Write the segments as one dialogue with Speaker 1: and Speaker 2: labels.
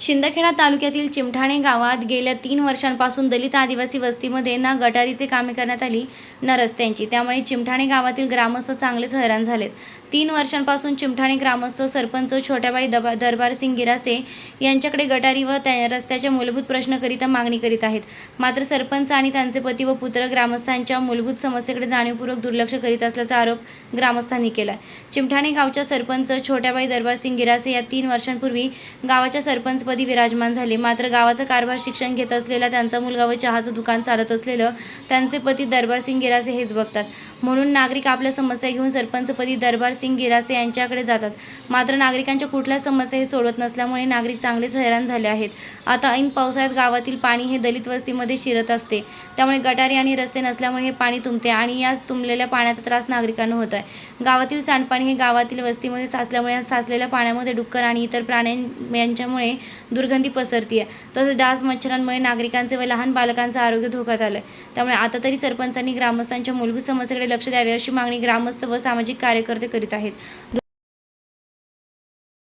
Speaker 1: शिंदखेडा तालुक्यातील चिमठाणे गावात गेल्या तीन वर्षांपासून दलित आदिवासी वस्तीमध्ये ना गटारीचे कामे करण्यात आली ना रस्त्यांची. त्यामुळे चिमठाणे गावातील ग्रामस्थ चांगलेच हैराण झालेत. तीन वर्षांपासून चिमठाणे ग्रामस्थ सरपंच छोट्याबाई दबा दरबार सिंग गिरासे यांच्याकडे गटारी व त्या रस्त्याच्या मूलभूत प्रश्नाकरिता मागणी करीत आहेत. मात्र सरपंच आणि त्यांचे पती व पुत्र ग्रामस्थांच्या मूलभूत समस्येकडे जाणीवपूर्वक दुर्लक्ष करीत असल्याचा आरोप ग्रामस्थांनी केला चिमठाणे गावच्या सरपंच छोट्याबाई दरबार सिंग गिरासे या तीन वर्षांपूर्वी गावाच्या सरपंच सरपंचपदी विराजमान झाले. मात्र गावाचा कारभार शिक्षण घेत असलेला त्यांचा मुलगा व चहाचं दुकान चालत असलेलं त्यांचे पती दरबार सिंग गिरासे हेच बघतात. म्हणून नागरिक आपल्या समस्या घेऊन सरपंचपदी दरबार सिंग गिरासे यांच्याकडे जातात. मात्र नागरिकांच्या कुठल्याच समस्या हे सोडवत नसल्यामुळे नागरिक चांगलेच हैराण झाले आहेत. आता ऐन पावसाळ्यात गावातील पाणी हे दलित वस्तीमध्ये शिरत असते. त्यामुळे गटारी आणि रस्ते नसल्यामुळे हे पाणी तुंबते आणि या तुंबलेल्या पाण्याचा त्रास नागरिकांना होत आहे गावातील सांडपाणी हे गावातील वस्तीमध्ये साचल्यामुळे साचलेल्या पाण्यामध्ये डुक्कर आणि इतर प्राण्यां यांच्यामुळे दुर्गंधी पसरतीये. तसंच डास मच्छरांमुळे नागरिकांचे व लहान बालकांचं आरोग्य धोक्यात आलं त्यामुळे आता तरी सरपंचांनी ग्रामस्थांच्या मूलभूत समस्येकडे लक्ष द्यावे अशी मागणी ग्रामस्थ व सामाजिक कार्यकर्ते करीत आहेत.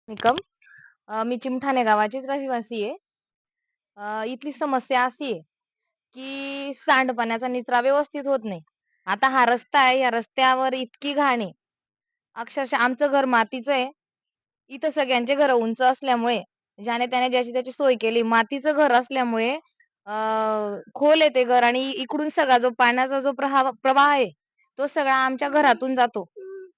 Speaker 2: निकम मी चिमठाणे गावाचीच रहिवासी आहे. इथली समस्या अशी आहे की सांडपाण्याचा निचरा व्यवस्थित होत नाही. आता हा रस्ता आहे या रस्त्यावर इतकी घाण आहे. अक्षरशः आमचं घर मातीचं आहे. इथं सगळ्यांचे घर उंच असल्यामुळे ज्याने त्याने ज्याची त्याची सोय केली. मातीचं घर असल्यामुळे खोल आहे ते घर आणि इकडून सगळा जो पाण्याचा जो प्रवाह प्रवाह आहे तो सगळा आमच्या घरातून जातो.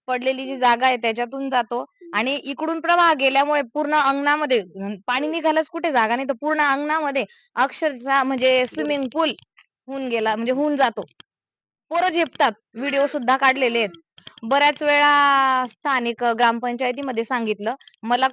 Speaker 2: पडलेली जी जागा आहे त्याच्यातून जातो आणि इकडून प्रवाह गेल्यामुळे पूर्ण अंगणामध्ये पाणी निघायलाच कुठे जागा नाही तर पूर्ण अंगणामध्ये अक्षरशः म्हणजे स्विमिंग पूल होऊन गेला म्हणजे होऊन जातो. पोरं झेपतात. व्हिडिओ सुद्धा काढलेले आहेत. बऱ्याच वेळा स्थानिक ग्रामपंचायतीमध्ये सांगितलं मला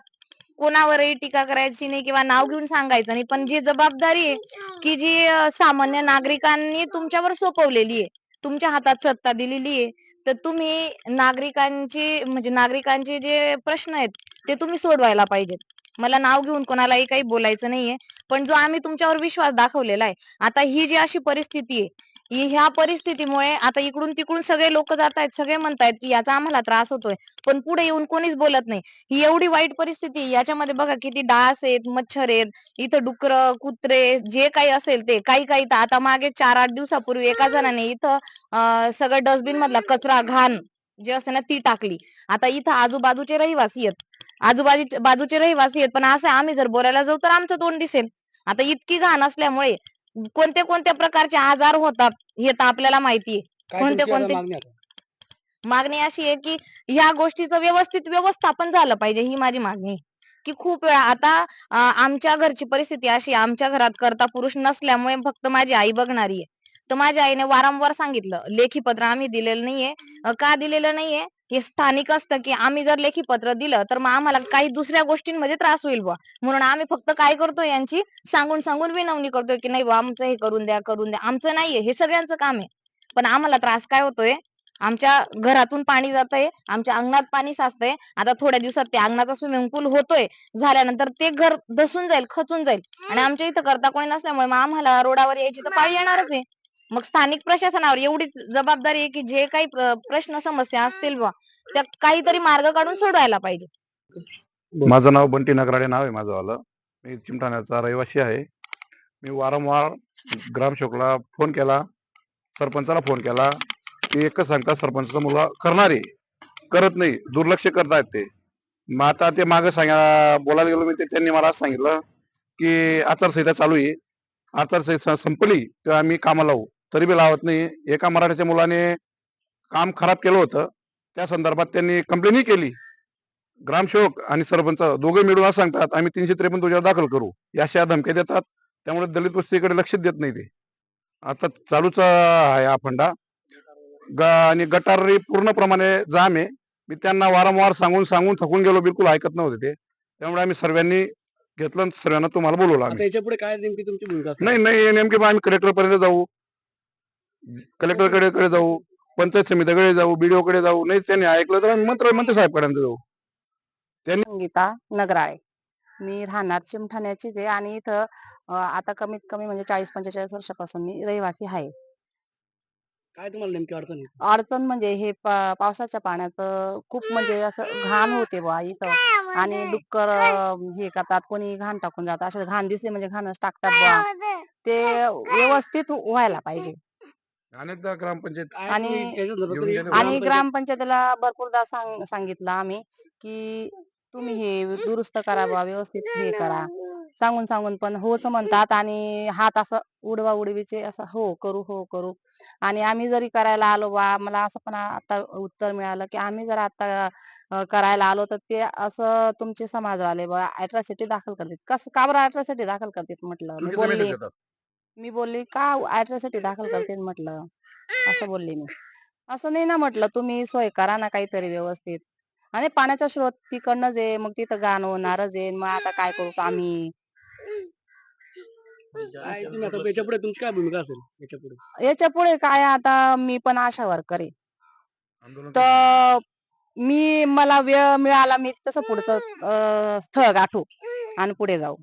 Speaker 2: कोणावरही टीका करायची नाही किंवा नाव घेऊन सांगायचं नाही. पण जी जबाबदारी आहे की जी सामान्य नागरिकांनी तुमच्यावर सोपवलेली आहे तुमच्या हातात सत्ता दिलेली आहे तर तुम्ही नागरिकांची म्हणजे नागरिकांचे जे प्रश्न आहेत ते तुम्ही सोडवायला पाहिजेत. मला नाव घेऊन कोणालाही काही बोलायचं नाहीये पण जो आम्ही तुमच्यावर विश्वास दाखवलेला आहे आता ही जी अशी परिस्थिती आहे की ह्या परिस्थितीमुळे आता इकडून तिकडून सगळे लोक जात आहेत सगळे म्हणतायत की याचा आम्हाला त्रास होतोय. पण पुढे येऊन कोणीच बोलत नाही. ही एवढी वाईट परिस्थिती आहे. याच्यामध्ये बघा किती डास आहेत मच्छर आहेत इथं डुकर कुत्रे जे काही असेल ते काही काही तर आता मागे चार आठ दिवसापूर्वी एका जणाने इथं अं, सगळं डस्टबिन मधला कचरा घाण जे असते ना ती टाकली. आता इथं आजूबाजूचे रहिवासी आहेत. आजूबाजूचे बाजूचे रहिवासी आहेत पण असं आम्ही जर बोलायला जाऊ तर आमचं तोंड दिसेल. आता इतकी घाण असल्यामुळे कोणत्या कोणत्या प्रकारचे आजार होतात हे तर आपल्याला माहिती आहे. कोणते- कोणते?
Speaker 3: मागणी
Speaker 2: अशी आहे की ह्या गोष्टीचं व्यवस्थित व्यवस्थापन झालं पाहिजे ही माझी मागणी आहे. की खूप वेळा आता आमच्या घरची परिस्थिती अशी आहे, आमच्या घरात करता पुरुष नसल्यामुळे फक्त माझी आई बघणारी आहे. तर माझ्या आईने वारंवार सांगितलं लेखी पत्र आम्ही दिलेलं नाहीये. का दिलेलं नाहीये? हे स्थानिक असतं की आम्ही जर लेखी पत्र दिलं तर मग आम्हाला काही दुसऱ्या गोष्टींमध्ये त्रास होईल बुवा. म्हणून आम्ही फक्त काय करतोय यांची सांगून सांगून विनवणी करतोय की नाही बुवा आमचं हे करून द्या करून द्या. आमचं नाहीये हे सगळ्यांचं काम आहे. पण आम्हाला त्रास काय होतोय? आमच्या घरातून पाणी जातंय आमच्या अंगणात पाणी साचतंय. आता थोड्या दिवसात ते अंगणाचा स्विमिंग पूल होतोय. झाल्यानंतर ते घर धसून जाईल खचून जाईल. आणि आमच्या इथं करता कोणी नसल्यामुळे मग आम्हाला रोडावर यायची तर पाळी येणारच आहे. मग स्थानिक प्रशासनावर एवढीच जबाबदारी आहे की जे काही प्र- प्रश्न समस्या असतील बा त्या काहीतरी मार्ग काढून सोडवायला पाहिजे.
Speaker 4: माझं नाव बंटी नगराडे नाव आहे माझं आलं मी चिमठाण्याचा रहिवासी आहे. मी वारंवार ग्रामसेवकला फोन केला सरपंचाला फोन केला ते एकच सांगतात सरपंचाचा मुलगा करणार आहे. करत नाही दुर्लक्ष करतायत ते. मग आता ते मागं सांगा बोलायला गेलो मी ते त्यांनी मला असं सांगितलं की आचारसंहिता चालू आहे. आचारसंहिता संपली तर आम्ही कामाला लावू. तरी बी लावत नाही. एका मराठीच्या मुलाने काम खराब केलं होतं. त्या संदर्भात त्यांनी कंप्लेनही केली. ग्रामसेवक आणि सरपंच दोघे मिळून असं सांगतात आम्ही तीनशे त्रेपन्न तुझ्यावर दाखल करू. या अशा धमक्या देतात. त्यामुळे दलित वस्तीकडे लक्ष देत नाही ते. आता चालूच आहे हा फंडा. ग आणि गटारी पूर्णप्रमाणे जाम आहे. मी त्यांना वारंवार सांगून सांगून थकून गेलो. बिलकुल ऐकत नव्हते ते. त्यामुळे आम्ही सर्वांनी घेतलं सर्वांना तुम्हाला बोलवलं आम्ही.
Speaker 3: याच्यापुढे काय नेमकी तुमची भूमिका असणार?
Speaker 4: नाही नाही नेमके आम्ही कलेक्टर पर्यंत जाऊ. कलेक्टरकडे कडे जाऊ पंचायत समितीकडे जाऊ बीडीओ कडे जाऊ नाही त्यांनी ऐकलं तर आम्ही मंत्र मंत्री साहेबपर्यंत जाऊ.
Speaker 5: संगीता नगराळे मी राहणार चिमठाण्याचीच आहे आणि इथं आता कमीत कमी म्हणजे चाळीस पंचेचाळीस वर्षापासून मी रहिवासी आहे.
Speaker 3: काय तुम्हाला नेमकी अडचण?
Speaker 5: अडचण म्हणजे हे पा- पावसाच्या पाण्याचं खूप म्हणजे असं घाण होते बा इथं. आणि डुक्कर अं, हे करतात कोणी घाण टाकून जातात. असे घाण दिसले म्हणजे घाणच टाकतात बुवा. ते व्यवस्थित व्हायला पाहिजे.
Speaker 4: अनेकदा ग्रामपंचायत
Speaker 5: आणि- आणि
Speaker 3: ग्रामपंचायत-
Speaker 5: ग्रामपंचायतीला भरपूरदा सांग सांगितलं आम्ही की तुम्ही हे दुरुस्त करा बुवा व्यवस्थित हे करा. सांगून सांगून पण होच म्हणतात आणि हात असं उडवा उडवीचे असं हो करू हो करू. आणि आम्ही जरी करायला आलो बा मला असं पण आता उत्तर मिळालं की आम्ही जर आता अं, करायला आलो तर ते असं तुमचे समाजवाले बा अॅट्रॉसिटी दाखल करतात. कसं का बरं अॅट्रॉसिटी दाखल करतात म्हटलं? मी
Speaker 4: चुकीचं
Speaker 5: बोलली.
Speaker 4: message.
Speaker 5: मी बोलली का अॅट्रॉसिटी दाखल करते म्हटलं. असं बोलले मी. असं नाही ना म्हटलं तुम्ही सोय करा ना काहीतरी व्यवस्थित. आणि पाण्याचा स्रोत तिकडनंच आहे मग तिथं घाण होणारच आहे मग आता काय करू आम्ही?
Speaker 3: आता याच्यापुढे तुमची काय भूमिका असेल?
Speaker 5: याच्यापुढे याच्यापुढे काय आता मी पण आशा वर्कर आहे. तर मी मला वेळ मिळाला मी तसं पुढचं स्थळ गाठू आणि पुढे जाऊ.